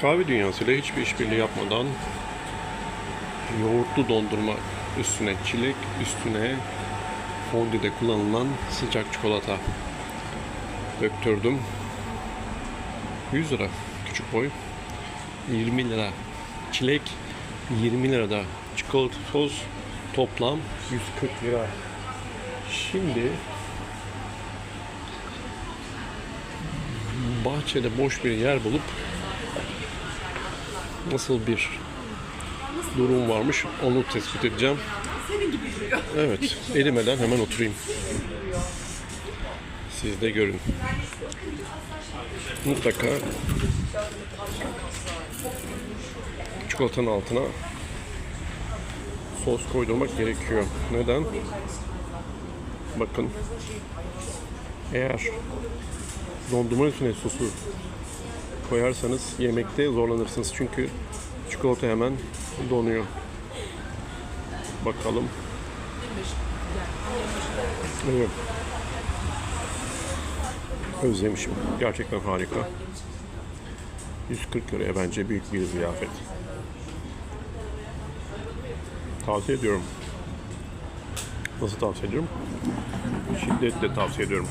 Kahve dünyasıyla hiçbir işbirliği yapmadan yoğurtlu dondurma üstüne çilek, üstüne fondüde kullanılan sıcak çikolata döktürdüm. 100 lira küçük boy. 20 lira çilek, 20 lira da çikolata toz toplam 140 lira. Şimdi bahçede boş bir yer bulup nasıl bir durum varmış onu tespit edeceğim. Evet, erimeden hemen oturayım. Siz de görün. Mutlaka çikolatanın altına sos koydurmak gerekiyor. Neden? Bakın. Eğer dondurma üstüne sosu koyarsanız yemekte zorlanırsınız. Çünkü çikolata hemen donuyor. Bakalım. Evet. Özlemişim. Gerçekten harika. 140 liraya bence büyük bir ziyafet. Tavsiye ediyorum. Nasıl tavsiye ediyorum? Şiddetle tavsiye ediyorum.